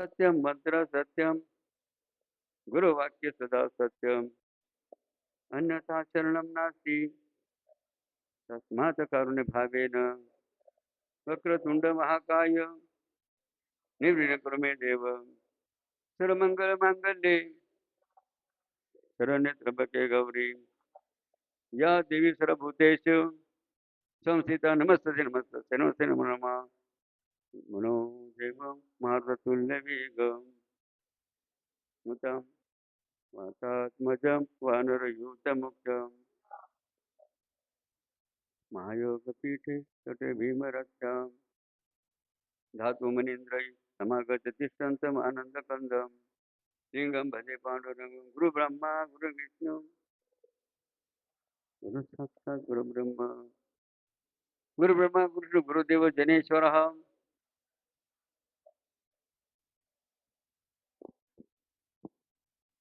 सत्यम मंत्र सत्यम। गुरुवाक्य सदा सत्यम। अन्यथा शरणं नास्ति। तस्मात् कारुण्य भावेन वक्रतुंड महाकाय निवृण कुरु देव। सर्वमंगल मांगल्ये शरण्य त्र्यंबके गौरी। या देवी सर्वभूतेषु। संस्थिता नमस्ते नमस्ते नमस्ते नमो नमः। मनो देव मार्गतुल्य वेग मुतं वातात्मजं वानरयूतमुख्यं महायोगपीठे तटे भीमरक्षां धातुमनीन्द्रै समागत तिष्ठन्तम् आनन्दकन्दं लिङ्गं भजे पाण्डुरङ्गं गुरुब्रह्मा गुरुविष्णु। गुरुसाक्षात् गुरुब्रह्म। गुरुब्रह्मा गुरुब्रह्मा गुरुदेव जनेश्वरः।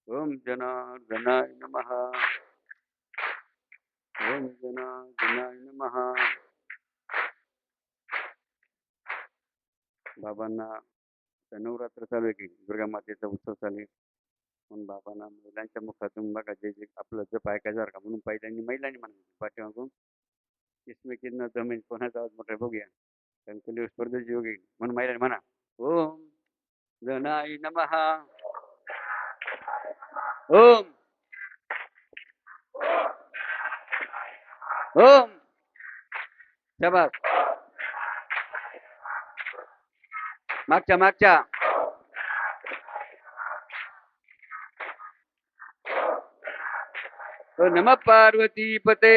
ओम जनार्दनाय नम। ओम जनार्दनाय नम। बाबांना नवरात्र चालू आहे की? दुर्गा मातेचा उत्सव चालू आहे. म्हणून बाबांना महिलांच्या मुखातून बघा जे जे आपलं जप ऐकायचं का? म्हणून पहिल्यांनी महिलांनी म्हणायचं पाठीमागून किसमेकींना जमीन कोणाचा आवाज मोठा आहे बघूया. कारण कलियुग स्पर्धेची योग म्हणून महिलांनी म्हणा ओम जनाय नमहा ओम. ओम. शबास. मागच्या मागच्या. नम पार्वती पते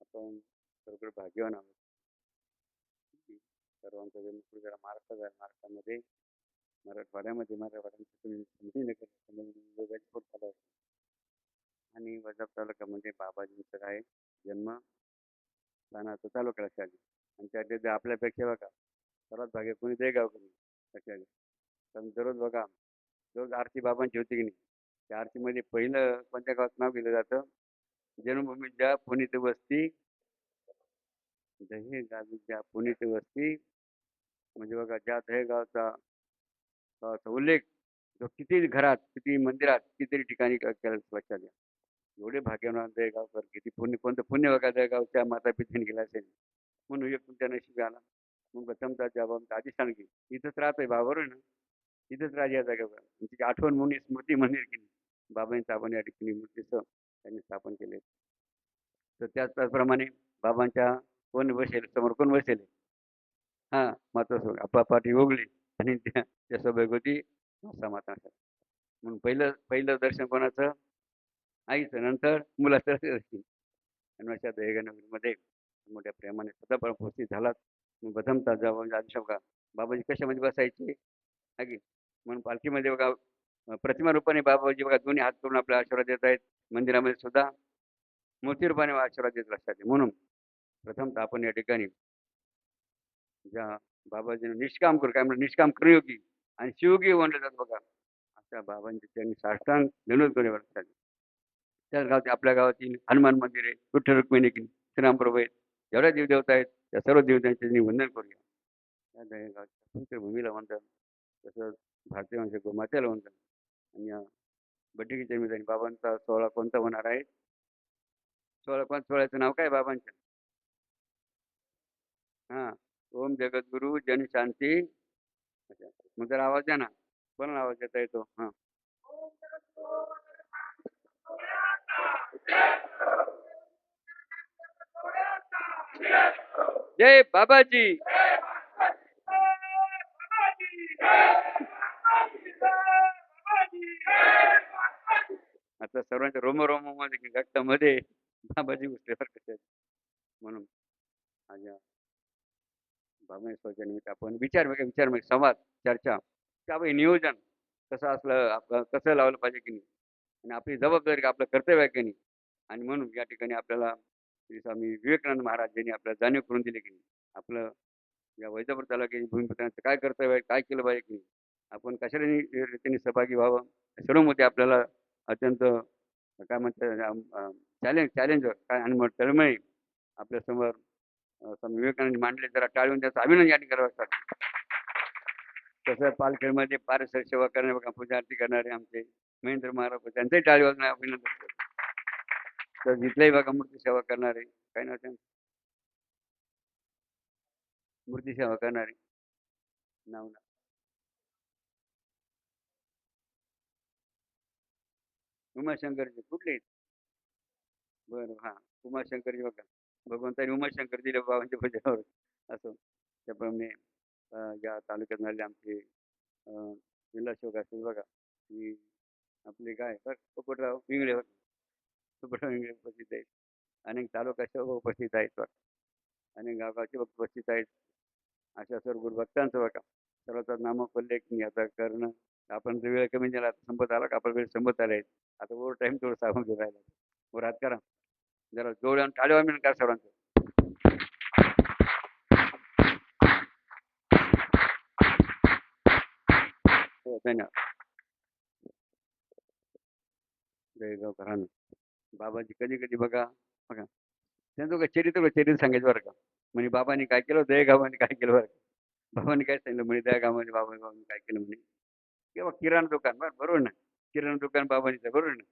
आपण खरोखर भाग्यवान आहोत की सर्वांचा जन्म जरा महाराष्ट्रात आहे महाराष्ट्रामध्ये मराठवाड्यामध्ये मराठवाड्यामध्ये तुम्ही संभाजीनगर संभाजीनगर पोट झाला आणि वजाप तालुक्यामध्ये बाबाजींचं काय जन्म स्थानाचा तालुका लक्षात आली आणि त्या ते आपल्यापेक्षा बघा सर्वात भाग्य कोणी ते गाव कोणी लक्षात आली कारण दररोज बघा दररोज आरती बाबांची होती की नाही त्या आरतीमध्ये पहिलं कोणत्या गावात नाव केलं जातं? जन्मभूमी ज्या पुणित वस्ती दहे गावीच्या पुणित वस्ती म्हणजे बघा ज्या दहे गावचा उल्लेख जो किती घरात किती मंदिरात कितीतरी ठिकाणी क- केला लक्षात घ्या एवढे भाग्यवान दहेगावकर किती पुण्य कोणतं पुण्य बघा दहेगावच्या माता पित्याने गेला असेल म्हणून एक तुमच्या नशिबी आला मग प्रथमता बाबा आधी सांगे इथंच राहतोय बाबावर ना इथंच राजा या जागेवर तिची आठवण म्हणून स्मृती मंदिर केली बाबांनी स्थापन या ठिकाणी मूर्तीचं त्यांनी स्थापन केले तर त्याच त्याचप्रमाणे बाबांच्या कोण बसेल समोर कोण बसेल हां माता सोड आपा पाठी आणि त्या त्या होती माता माता म्हणून पहिलं पहिलं दर्शन कोणाचं? आईचं. नंतर मुलाचं दर्शन. आणि अशा दहेगानगरीमध्ये मोठ्या प्रेमाने स्वतः पण उपस्थित झालात. प्रथमता प्रथमतः म्हणजे आधी बाबाजी कशामध्ये बसायचे? हा की? म्हणून पालखीमध्ये बघा प्रतिमा रूपाने बाबाजी बघा दोन्ही हात करून आपला आशीर्वाद देत आहेत. मंदिरामध्ये सुद्धा मूर्ती रूपाने आशीर्वाद देत लक्षात म्हणून प्रथमतः आपण या ठिकाणी ज्या बाबाजीने निष्काम करू काय म्हणजे निष्काम करयोगी आणि शिवगी म्हणलं जात बघा. अशा बाबांची त्यांनी साष्टांग विनोद करू लक्षात त्याच गावचे आपल्या गावातील हनुमान मंदिर आहे विठ्ठल रुक्मिणी की श्रीरामप्रभू आहेत. जेवढ्या देवदेवता आहेत त्या सर्व देवतांचे वंदन करूया. त्या गावच्या पवित्र भूमीला म्हणतात तसंच भारतीय म्हणजे गोमातेला म्हणतात आणि या बड्डीच्या बाबांचा सोहळा कोणता होणार आहे? सोहळा कोण सोहळ्याचं नाव काय बाबांचं? हा. ओम जगद्गुरु जनशांती अच्छा मग जरा आवाज द्या ना. पण आवाज देता येतो. हा. जय बाबाजी. आता सर्वांच्या रोमरोमामध्ये रक्तामध्ये बाबाजी घुसल्यावर कसे म्हणून. माझ्या बाबनेश्वरच्या निमित्त आपण विचार वेगळे विचार मग संवाद चर्चा. त्यावेळी नियोजन? कसं असलं आपलं कसं लावलं पाहिजे की नाही? आणि आपली जबाबदारी का आपलं कर्तव्य आहे की नाही? आणि म्हणून या ठिकाणी आपल्याला श्री स्वामी विवेकानंद महाराज यांनी आपल्याला जाणीव करून दिली की नाही. आपलं या वैजापूर तालुक्याच्या भूमिपुत्रांचं काय कर्तव्य आहे काय केलं पाहिजे की नाही? आपण कशा रीतीने सहभागी व्हावं? सर्व मुद्दे आपल्याला अत्यंत काय म्हणतात चॅलेंज चॅलेंज काय आणि मग तळमळी आपल्यासमोर स्वामी विवेकानंद मांडले. जरा टाळून त्याचं अभिनंदन या ठिकाणी करावं लागतं तसं पालखेडमध्ये पारिसर सेवा करणारे बघा पूजा आरती करणारे आमचे महेंद्र महाराज त्यांचंही टाळी वाजणं अभिनंदन करतो. तर जिथल्याही बघा मूर्ती सेवा करणारे काय ना त्यांचं? मूर्ती सेवा करणारे नाव ना. उमाशंकरजी कुठले? बरं हां उमाशंकरजी बघा. भगवंताने उमाशंकर दिले बाबांच्या भजनावर असं त्याप्रमाणे या तालुक्यात झाले आमचे जिल्हा शोक असेल बघा की आपले काय बरं पोपटराव इंगळे पोपटराव इंगळे उपस्थित आहेत. अनेक तालुका शोक उपस्थित आहेत बघा. अनेक गावगावचे उपस्थित आहेत. अशा सर्व गुरुभक्तांचं बघा. सर्वांचा नामोल्लेख मी आता करणं आपण जर वेळ कमी दिला आता संपत आला का? आपण वेळ संपत आले. आता ओव्हर टाईम थोडं साबून घेऊन राहिला वर हात करा. जरा जोड्यान टाळ्या मिळून काय सरांचं हो, धन्यवाद. बाबाजी कधी कधी बघा बघा. त्यांचं का चरित्र चरित्र सांगायचं बरं का. म्हणजे बाबांनी काय केलं दयागावाने काय केलं बरं का? बाबांनी काय सांगितलं? म्हणे दयागावाने बाबा बाबांनी काय केलं? म्हणे. किंवा किराणा दुकान बरं बरोबर ना? किराणा दुकान बाबांनीचं बरोबर ना?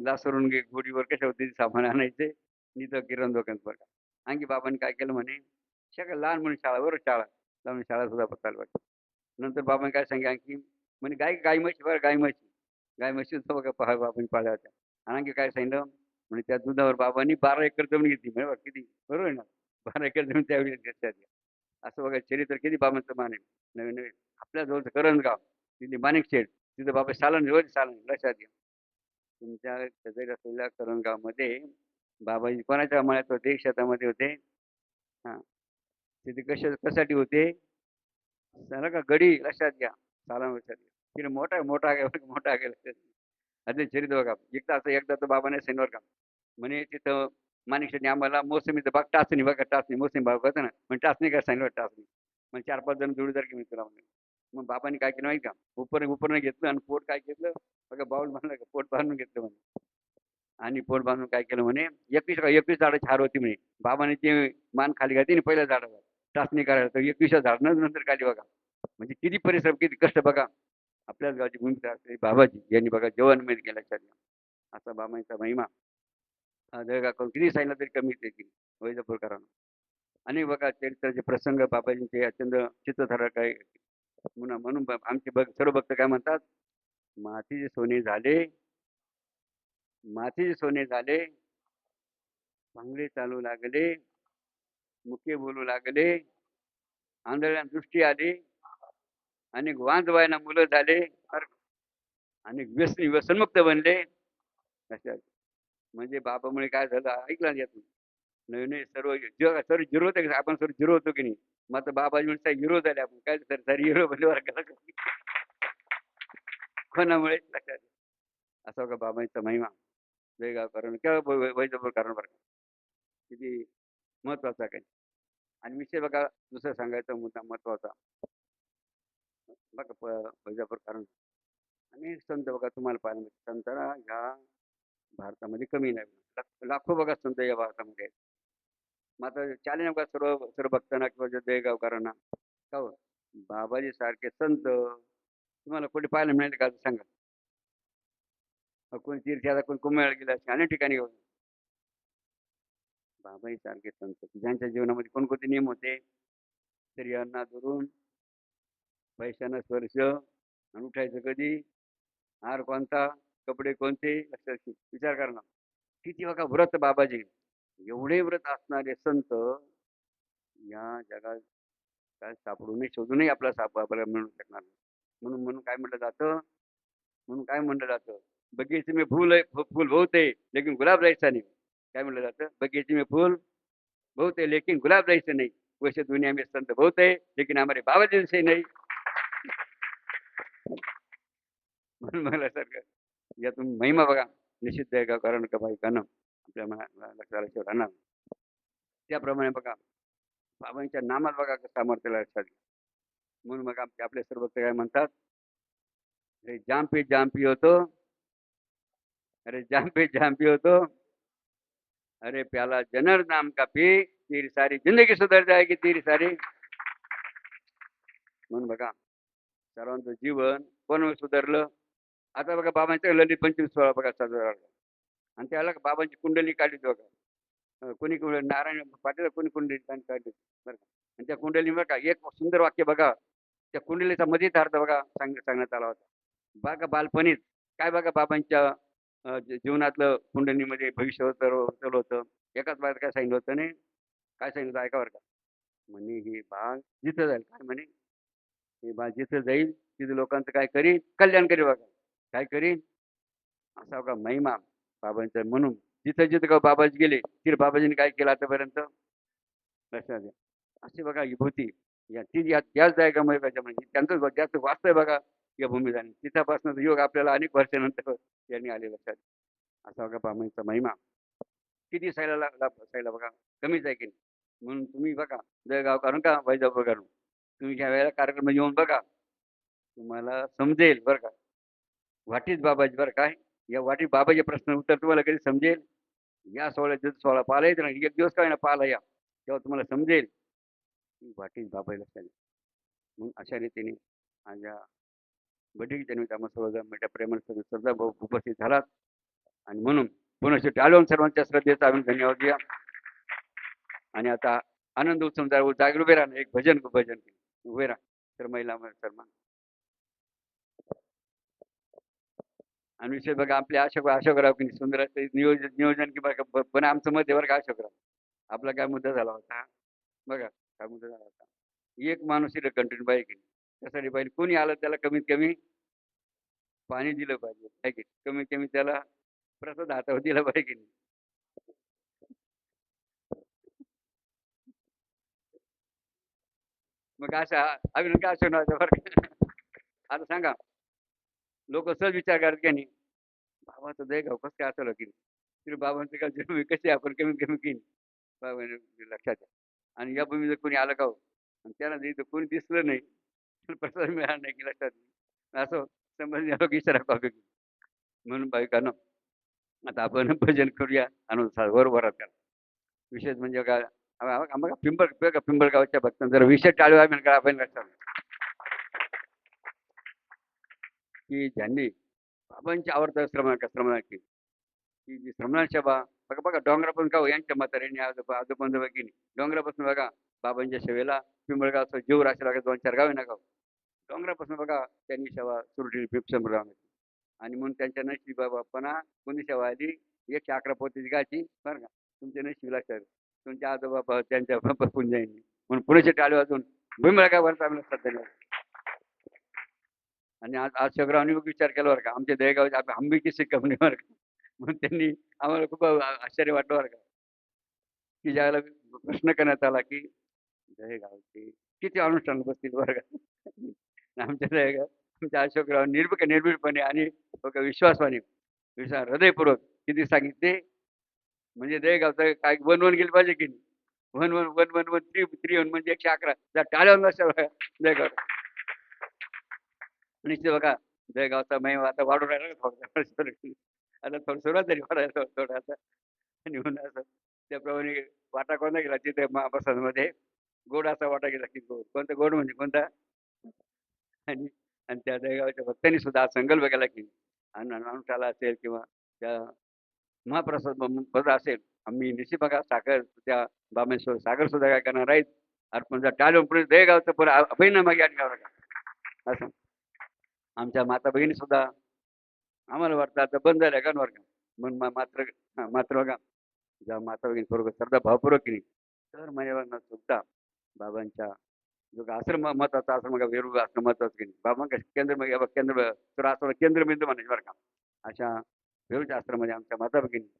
लासरून घे घोडीवर गोडीवर कशावरती सामान आणायचे? आणि किरण दुकान बरं आणखी बाबांनी काय केलं म्हणे? सगळं लहान म्हणून शाळा बरोबर शाळा. लहान शाळा सुद्धा पत्ताल पाहिजे नंतर बाबांनी काय सांगे आणखी म्हणे गाय गाय म्हशी बरं गाय म्हशी. गाय म्हशी सुद्धा बघा पहा बाबांनी पाळल्या होत्या. आणि आणखी काय सांगितलं? म्हणजे त्या दुधावर बाबांनी बारा एकर जमीन घेतली. म्हणजे किती? बरोबर आहे ना? बारा एकर जमीन त्यावेळी घेतल्या असं बघा चरित्र किती बाबांचं माने नवीन नवीन. आपल्या जवळचं गाव तिथली माणिक शेठ तिथं बाबा सालन रोज सालन लक्षात घ्या. तुमच्या शेजारी असलेल्या करणगावमध्ये बाबाजी कोणाच्या मळ्यात होते शेतामध्ये होते? हां. तिथे कशा कशासाठी होते? सांगा का? गडी लक्षात घ्या. सालन लक्षात घ्या. तिने मोठा मोठा मोठा गेला अजून चरित्र बघा. एकदा असं एकदा तर बाबाने सेनवर का? म्हणे तिथं माणिकशाने आम्हाला मोसमीचं बाग टाचणी बघा टाचणी मोसमी बाग होतं ना? म्हणजे टाचणी काय सांगितलं टाचणी. म्हणजे चार पाच जण जोडीदार की मित्र म्हणे मग बाबांनी काय केलं माहिती का? उपर उपरनं घेतलं आणि पोट काय घेतलं? बघा बाऊल बांधलं का पोट बांधून घेतलं म्हणे. आणि पोट बांधून काय केलं म्हणे? एकवीस एकवीस झाडं छार होती म्हणे. बाबाने ते मान खाली घातली आणि पहिल्या झाडावर चाचणी करायला तर एकवीस झाड नंतर खाली बघा. म्हणजे किती परिश्रम किती कष्ट बघा. आपल्याच गावची भूमिका असते. बाबाजी यांनी बघा जेवणमध्ये केला लक्षात असा बाबांचा महिमा. दळगा करून किती सांगितलं तरी कमी येते वैजापूरकरांना. आणि बघा चरित्राचे प्रसंग बाबाजींचे अत्यंत चित्रधारक आहे हो म्हणून म्हणून बा- आमचे भक्त सर्व भक्त काय म्हणतात? मातीचे सोने झाले. मातीचे सोने झाले. चांगले चालू लागले. मुके बोलू लागले. आंधळ्या दृष्टी आली. आणि वांधवायना मुलं झाले. अर- आणि व्यसन व्यसनमुक्त बनले. अशा. म्हणजे बाबामुळे काय झालं? ऐकलं यातून? नाही नाही सर्व जग सर्व झिरो होते का? आपण सर्व झिरो होतो की नाही? मग आता बाबाजी म्हणजे हिरो झाले आपण. काय सर सर हिरो बनले बरं कोणामुळे? लक्षात असं का बाबांचा महिमा? वेगळा कारण किंवा वैजापूर कारण बरं का. किती महत्त्वाचा काही. आणि विषय बघा दुसरं सांगायचा मुद्दा महत्त्वाचा बघा वैजापूर कारण. अनेक संत बघा तुम्हाला पाहायला मिळतात संतांना ह्या भारतामध्ये कमी नाही. लाखो बघा संत या भारतामध्ये मात्र मग आता चॅलेंज सर्व सर्व भक्तांना किंवा जे जयगावकरांना. का हो? बाबाजी सारखे संत. तुम्हाला कुठे पाहायला मिळेल का सांगा? मग कोणी तीर्थयात्रा कोणी कुंभमेळा गेला असे अनेक ठिकाणी घेऊन बाबाजी सारखे संत. ज्यांच्या जीवनामध्ये कोणकोणते नियम होते स्त्रियांना धरून पैशांना स्पर्श आणि उठायचं कधी? हार कोणता? कपडे कोणते? लक्षात विचार करा ना किती बघा व्रत बाबाजी. एवढे व्रत असणारे संत या जगात काय सापडूनही शोधूनही आपला साप आपल्याला मिळू शकणार नाही म्हणून म्हणून काय म्हटलं लेकिन गुलाब जैसा नहीं. काय म्हटलं जातं? बगीचे में फूल बहुत लेकिन गुलाब जैसे नहीं. वैसे दुनिया में संत बहुत है लेकिन हमारे बाबा जैसे नहीं. म्हणून मला सारखं यातून महिमा बघा, निश्चित आहे का का बायकांना आपल्या मना लक्षात आल्याशिवाय राहणार त्याप्रमाणे बघा बाबांच्या नामात बघा सामर्थ्याला सामर्थ्य लक्षात घ्या. म्हणून मग आमचे आपले सर्व काय म्हणतात? अरे जांपी जांपी जाम होतो. अरे जांपी जांपी जाम होतो. अरे प्याला जनर नाम का पी तेरी सारी जिंदगी सुधार जाएगी तेरी सारी. म्हणून बघा सर्वांचं जीवन कोण सुधारलं? आता बघा बाबांच्या ललित पंचवीस सोळा बघा साजरा आणि त्याला बाबांची कुंडली काढली बघा कुणी कोणी नारायण पाटील कोणी कुंडली त्यांनी काढली. बरं का? आणि त्या कुंडली बरं का एक सुंदर वाक्य बघा. त्या कुंडलीचा मध्येच अर्थ बघा सांग सांगण्यात आला होता. बघा बालपणीच. काय बघा बाबांच्या जीवनातलं कुंडलीमध्ये भविष्य होतं होतं एकाच बाहेर काय सांगितलं होतं नाही काय सांगितलं ऐका बरं का. म्हणे हे बाग जिथं जाईल. काय म्हणे? हे बाग जिथं जाईल तिथे लोकांचं काय करीन? कल्याण करी बघा. काय करीन? असा बघा महिमा. बाबांचा म्हणून जिथं जिथं का बाबाजी गेले तिथे बाबाजीने काय केलं आतापर्यंत? लक्षात द्या अशी बघा विभूती. या ती या त्याच जायगामध्ये त्याच्यामध्ये म्हणजे त्यांचं व- जास्त वास्तव बघा या भूमीदाने तिथपासून योग आपल्याला अनेक वर्षानंतर यांनी आले लक्षात. असा बघा बाबांचा महिमा. किती सायला लागला सायला बघा. कमीच आहे की नाही? म्हणून तुम्ही बघा. जळगाव करून का? वैजापूर करून. तुम्ही ज्या वेळेला कार्यक्रम येऊन बघा तुम्हाला समजेल बरं का. वाटीच बाबाजी? बरं काय या वाटी बाबाचे प्रश्न उत्तर तुम्हाला कधी समजेल? या सोहळ्या जर सोहळा पाहायला येतो ना एक दिवस काय ना पाहायला या तेव्हा तुम्हाला समजेल. की वाटी बाबा लक्षात मग अशा रीतीने माझ्या बडीच्या निमित्त आम्हा सर्वजण मोठ्या प्रेमाने सगळे श्रद्धा भाऊ उपस्थित झालात. आणि म्हणून पुन्हा शेवटी आलो सर्वांच्या श्रद्धेचा आम्ही धन्यवाद द्या आणि आता आनंद उत्सव जा- उभे राहा एक भजन भजन. उभे राहा. तर महिला सन्मान. आणि विषय बघा आपले अशोक अशोकराव की सुंदर नियोजन नियोजन की बघा पण आमचं मत आहे बरं का अशोकराव. आपला काय मुद्दा झाला होता? बघा काय मुद्दा झाला होता? एक माणूस इथं कंटिन्यू पाहिजे की नाही. त्यासाठी पाहिजे कोणी आलं त्याला कमीत कमी पाणी दिलं पाहिजे आहे की? कमीत कमी त्याला प्रसाद हातावर दिला पाहिजे. की नाही मग अशा अभिनंद काय असं नव्हतं बरं आता सांगा. लोक सहज विचार करतात की नाही बाबाचं दय गाव कसं काय असं की तिथे बाबांचं काय जन्म कशी आपण कमीत कमी की बाबा म्हणजे लक्षात द्या आणि या भूमी जर कोणी आलं का हो आणि त्याला जर कोणी दिसलं नाही प्रसाद मिळाला नाही की लक्षात असं असं समज की इशारा कॉपी म्हणून बायकांना आता आपण भजन करूया आणि बरोबर करा. विशेष म्हणजे काय आम्हाला पिंपळ पिंपळगावच्या भक्तांना जर विषय टाळू आम्ही का आपण लक्षात की ज्यांनी बाबांची आवडतं श्रमण श्रमण केली की जी श्रमण बा बघा बघा डोंगरापासून का हो, यांच्या म्हाताऱ्यांनी आजोबा आजोबंद बघिनी. डोंगरापासून बघा बाबांच्या सेवेला असं जीव राशी लागत दोन चार गावे नागाव हो? डोंगरापासून बघा त्यांनी सेवा सुरू ठेवली पिपसंभ्रमाची आणि म्हणून त्यांच्या नशी बाबापणा कोणी सेवा आली? एकशे अकरा पोतीची गाची बरं का? तुमच्या नशीब लक्षात तुमच्या आजोबा त्यांच्या पुंजाईंनी म्हणून पुण्याचे टाळे वाजून भूमिळगावर काय वरचा आणि आज आज शगरावनी विचार केला बरं का आमच्या दहेगावच्या आम्ही आंबीची शिकवणी बरं का. म्हणून त्यांनी आम्हाला खूप आश्चर्य वाटलं बरं का. की ज्यावेळेला प्रश्न करण्यात आला की दहेगावचे किती अनुष्ठान बसतील बरं का. आमच्या दहेगाव आमच्या अशोकराव निर्भीक निर्भीडपणे आणि विश्वासवाने विश्वास हृदयपूर्वक किती सांगितले. म्हणजे दहेगावचं काय वन वन गेलं पाहिजे की नाही? One one one one one three three one म्हणजे एकशे अकरा. त्या टाळ्यावर दहेगाव निश्चित बघा जळगावचा महिमा आता वाढून राहिला ना थोडं आता थोडं सुरुवात तरी वाढायला थोडं आता. आणि म्हणून असं त्याप्रमाणे वाटा कोणता गेला तिथे महाप्रसादमध्ये? गोड असा वाटा गेला की गोड. कोणता गोड म्हणजे कोणता? आणि आणि त्या जळगावच्या भक्तांनी सुद्धा संकल्प केला की अन्न अनुष्ठाला असेल किंवा त्या महाप्रसाद म- पद असेल आम्ही निश्चित बघा साखर त्या बामेश्वर सागर सुद्धा काय करणार आहेत? अर्पण जर टाळून पुढे जळगावचं पुढे अभिनय मागे आणि का असं. आमच्या माता भगिनी सुद्धा आम्हाला वाटतं आता बंद झाल्या का बरं का म्हणून मात्र मात्र बघा. ज्या माता भगिनी बरोबर श्रद्धा भावपूर्वक केली. तर महिन्यावर सुद्धा बाबांच्या जो आश्रम महत्त्वाचा आश्रम का वेरूळ आश्रम महत्वाचं केली. बाबा केंद्र केंद्र तर आश्रम केंद्रबिंदू म्हणायचे बरं का? अशा वेरूळच्या आश्रमामध्ये आमच्या माता भगिनी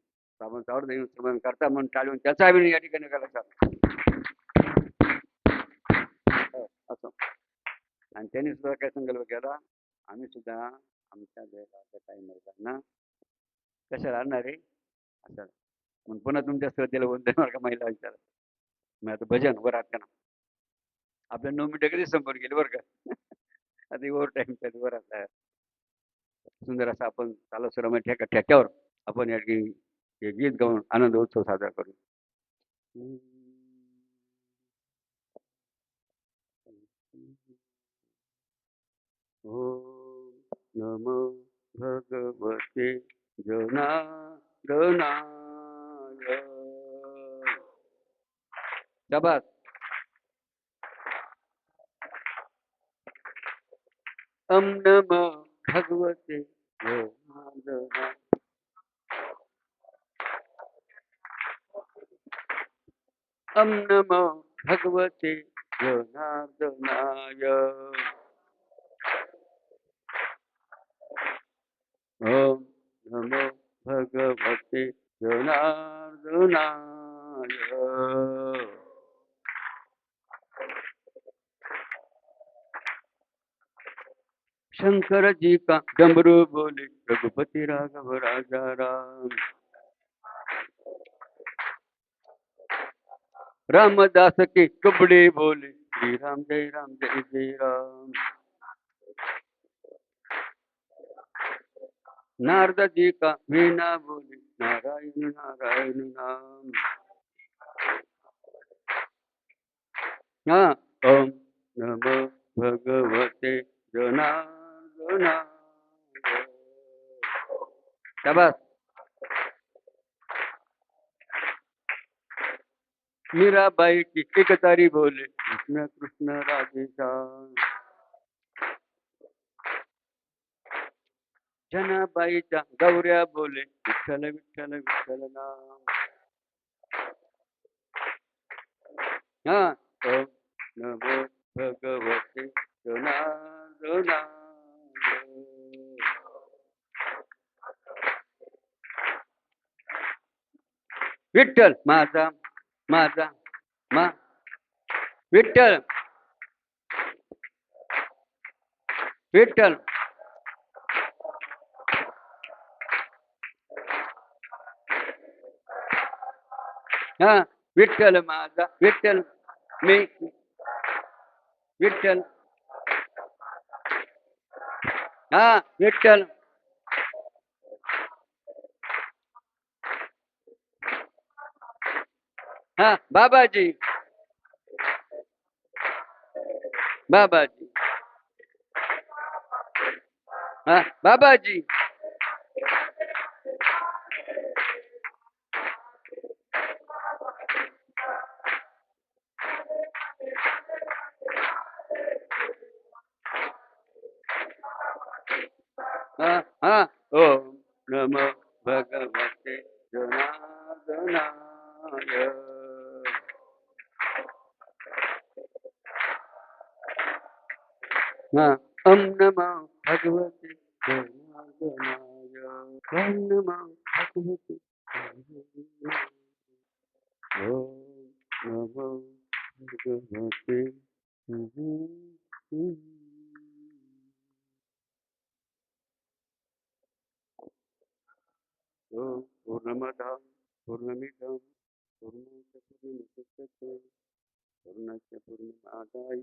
बाबांचा आवडतं इंस्ट्रुमेंट करता म्हणून टाळून त्याचा अभिनय या ठिकाणी करायचा हो, असं. आणि त्यांनी सुद्धा काय संकल्प केला. आम्ही सुद्धा आमच्या देवाच्या काही महिलांना कशा राहणार आहे? असं. मग पुन्हा तुमच्या श्रद्धेला वंदन मार्ग महिला विचार. मग आता भजन वर आहात का ना. आपल्या नऊ मिनिटं कधी संपून गेले बरं का? आता ओव्हर टाईम कधी वर आता सुंदर असं आपण चालू सुरमय म्हणजे ठेका ठेक्यावर आपण या ठिकाणी गीत गाऊन आनंद उत्सव साजरा करू. हो. नमो भगवते जनार्दनाय। शाबास। अम नमो भगवते जनार्दनाय। अम नमो भगवते जनार्दनाय। ओम नमो भगवते जनार्दनाय। शंकर जी का डमरू बोले, रघुपति राघव, राजा राम। रामदास के कपड़े बोले, श्री राम जय राम जय जय राम। नारद जी का वीणा बोले, नारायण नारायण नाम हाँ। ओम नमो भगवते शाबाश मीराबाई की एक तारी बोले, कृष्ण कृष्ण राधे जनाबाईच्या गौऱ्या बोले विठ्ठल विठ्ठल विठ्ठल नाम. हा नमो भगवते विठ्ठल माझा माझा मा विठ्ठल. विठ्ठल हा विठ्ठल माझा विठ्ठल मी विठ्ठल. हा विठ्ठल. हा बाबाजी. बाबाजी. हा बाबाजी. हा हा ओम नमो भगवते जनार्दनाय। हा ओम नमो भगवते जनार्दनाय। ओम नमो भगवते जनार्दनाय. ओम ओम पूर्णमदा पूर्णमिदं पूर्णस्य पूर्णमुदच्यते पूर्णस्य पूर्णमादाय,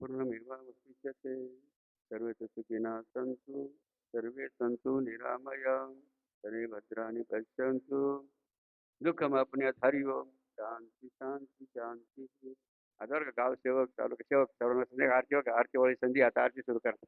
पूर्णमेवावशिष्यते। सर्वे च सुखिनः सन्तु, सर्वे सन्तु निरामया, सर्वे भद्राणि पश्यन्तु। दुःखमापण्यात हरि ओम शांती शांती शांती का गाव सेवक तालुका सेवक सर्वांना संध्याकाळी आरती बघा आरती वाळी संधी आता आरती सुरू करा।